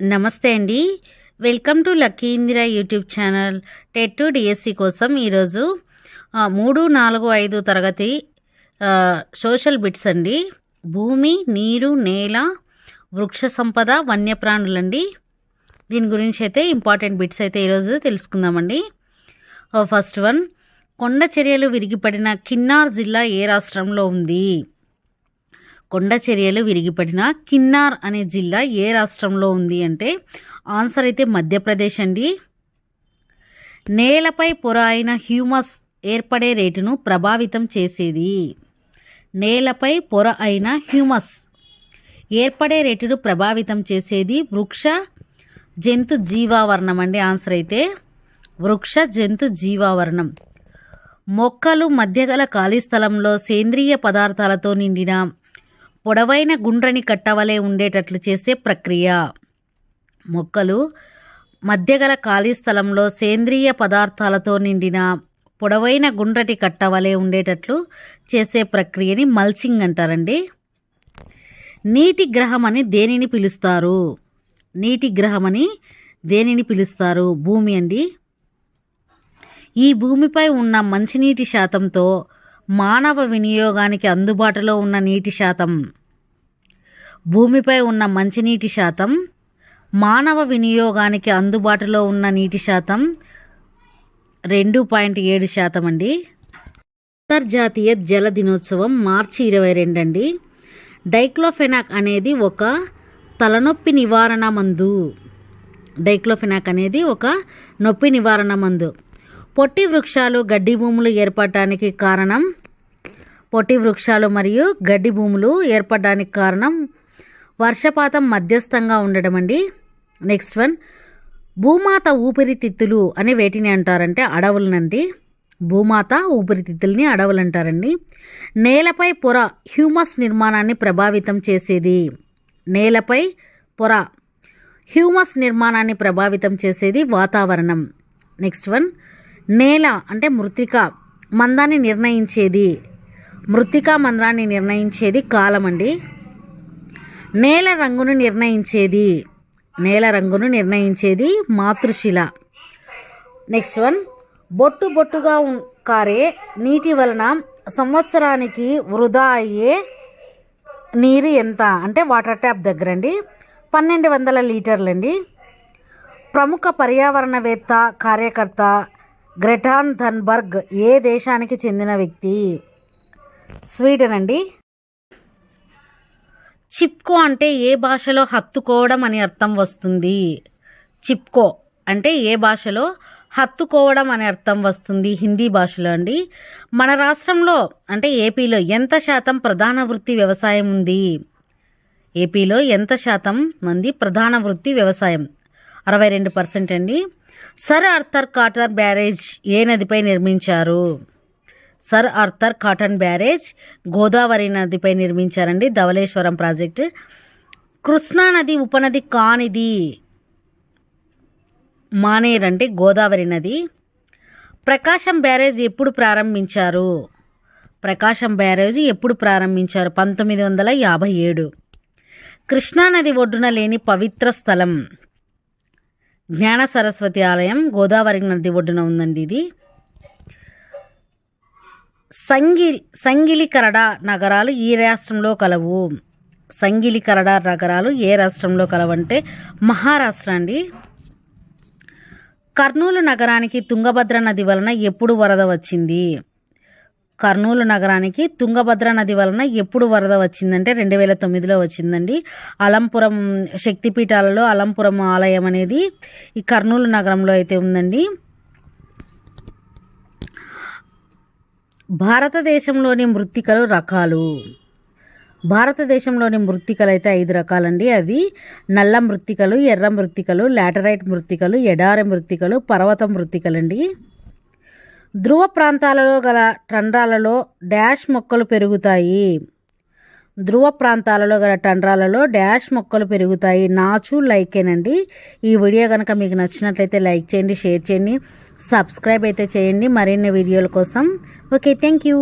నమస్తే అండి. Welcome to Lucky Indira YouTube channel TET to DSC కోసం ఈరోజు మూడు నాలుగు ఐదు తరగతి సోషల్ బిట్స్ అండి. భూమి నీరు నేల వృక్ష సంపద వన్యప్రాణులండి. దీని గురించి అయితే ఇంపార్టెంట్ బిట్స్ అయితే ఈరోజు తెలుసుకుందామండి. ఫస్ట్ వన్ కొండ చర్యలు విరిగిపడిన కిన్నార్ జిల్లా ఏ రాష్ట్రంలో ఉంది? కొండ చర్యలు విరిగిపడిన కిన్నార్ అనే జిల్లా ఏ రాష్ట్రంలో ఉంది అంటే ఆన్సర్ అయితే మధ్యప్రదేశ్ అండి. నేలపై పొర అయిన హ్యూమస్ ఏర్పడే రేటును ప్రభావితం చేసేది. నేలపై పొర అయిన హ్యూమస్ ఏర్పడే రేటును ప్రభావితం చేసేది వృక్ష జంతు జీవావరణం అండి ఆన్సర్ అయితే. వృక్ష జంతు జీవావరణం. మొక్కలు మధ్యగల ఖాళీ స్థలంలో సేంద్రియ పదార్థాలతో నిండిన పొడవైన గుండ్రని కట్టవలే ఉండేటట్లు చేసే ప్రక్రియ. మొక్కలు మధ్యగల ఖాళీ స్థలంలో సేంద్రియ పదార్థాలతో నిండిన పొడవైన గుండ్రటి కట్టవలే ఉండేటట్లు చేసే ప్రక్రియని మల్చింగ్ అంటారండి. నీటి గ్రహం అని దేనిని పిలుస్తారు? నీటి గ్రహం అని దేనిని పిలుస్తారు? భూమి అండి. ఈ భూమిపై ఉన్న మంచినీటి శాతంతో మానవ వినియోగానికి అందుబాటులో ఉన్న నీటి శాతం. భూమిపై ఉన్న మంచినీటి శాతం మానవ వినియోగానికి అందుబాటులో ఉన్న నీటి శాతం రెండు పాయింట్ ఏడు శాతం అండి. అంతర్జాతీయ జల దినోత్సవం మార్చి ఇరవై రెండు అండి. డైక్లోఫెనాక్ అనేది ఒక తలనొప్పి నివారణ మందు. డైక్లోఫెనాక్ అనేది ఒక నొప్పి నివారణ మందు. పొట్టి వృక్షాలు గడ్డి భూములు ఏర్పడటానికి కారణం పొట్టి వృక్షాలు మరియు గడ్డి భూములు ఏర్పడడానికి కారణం వర్షపాతం మధ్యస్థంగా ఉండడం అండి. నెక్స్ట్ వన్ భూమాత ఊపిరితిత్తులు అని వేటిని అంటారంటే అడవులనండి. భూమాత ఊపిరితిత్తుల్ని అడవులు అంటారండి. నేలపై పొర హ్యూమస్ నిర్మాణాన్ని ప్రభావితం చేసేది. నేలపై పొర హ్యూమస్ నిర్మాణాన్ని ప్రభావితం చేసేది వాతావరణం. నెక్స్ట్ వన్ నేల అంటే మృతిక మందాన్ని నిర్ణయించేది. మృతికా మందాన్ని నిర్ణయించేది కాలం అండి. నేల రంగును నిర్ణయించేది. నేల రంగును నిర్ణయించేది మాతృశిల. నెక్స్ట్ వన్ బొట్టు బొట్టుగా కారే నీటి వలన సంవత్సరానికి వృధా అయ్యే నీరు ఎంత? అంటే వాటర్ ట్యాప్ దగ్గర అండి పన్నెండు వందల లీటర్లండి. ప్రముఖ పర్యావరణవేత్త కార్యకర్త గ్రెటాన్ థన్బర్గ్ ఏ దేశానికి చెందిన వ్యక్తి? స్వీడన్ అండి. చిప్కో అంటే ఏ భాషలో హత్తుకోవడం అని అర్థం వస్తుంది? చిప్కో అంటే ఏ భాషలో హత్తుకోవడం అనే అర్థం వస్తుంది? హిందీ భాషలో అండి. మన రాష్ట్రంలో అంటే ఏపీలో ఎంత శాతం ప్రధాన వృత్తి వ్యవసాయం ఉంది? ఏపీలో ఎంత శాతం మంది ప్రధాన వృత్తి వ్యవసాయం? అరవై రెండు పర్సెంట్ అండి. సర్ ఆర్థర్ కాటన్ బ్యారేజ్ ఏ నదిపై నిర్మించారు? Sir Arthur Cotton barrage Godavari నదిపై నిర్మించారండి ధవళేశ్వరం ప్రాజెక్టు. కృష్ణా నది ఉపనది కానిది మానేర్ అంటే గోదావరి నది. ప్రకాశం బ్యారేజ్ ఎప్పుడు ప్రారంభించారు? ప్రకాశం బ్యారేజ్ ఎప్పుడు ప్రారంభించారు? పంతొమ్మిది వందల యాభై ఏడు. కృష్ణానది ఒడ్డున లేని పవిత్ర స్థలం జ్ఞాన సరస్వతి ఆలయం గోదావరి నది ఒడ్డున ఉందండి ఇది. సంగి సంగిలికరడ నగరాలు ఈ రాష్ట్రంలో కలవు. సంగిలికరడ నగరాలు ఏ రాష్ట్రంలో కలవంటే మహారాష్ట్ర అండి. కర్నూలు నగరానికి తుంగభద్ర నది వలన ఎప్పుడు వరద వచ్చింది? కర్నూలు నగరానికి తుంగభద్ర నది వలన ఎప్పుడు వరద వచ్చిందంటే రెండు వేల తొమ్మిదిలో వచ్చిందండి. అలంపురం శక్తిపీఠాలలో అలంపురం ఆలయం అనేది ఈ కర్నూలు నగరంలో అయితే ఉందండి. భారతదేశంలోని మృత్తికలు రకాలు. భారతదేశంలోని మృత్తికలు అయితే ఐదు రకాలండి. అవి నల్ల మృత్తికలు ఎర్ర మృత్తికలు లాటరైట్ మృత్తికలు ఎడారి మృత్తికలు పర్వత మృత్తికలండి ధ్రువ ప్రాంతాలలో గల టండ్రాలలో డ్యాష్ మొక్కలు పెరుగుతాయి. ధ్రువ ప్రాంతాలలో గల టండ్రాలలో డ్యాష్ మొక్కలు పెరుగుతాయి. నాచు లైకేనండి ఈ వీడియో కనుక మీకు నచ్చినట్లయితే లైక్ చేయండి షేర్ చేయండి సబ్స్క్రైబ్ అయితే చేయండి. మరిన్ని వీడియోల కోసం. Okay thank you.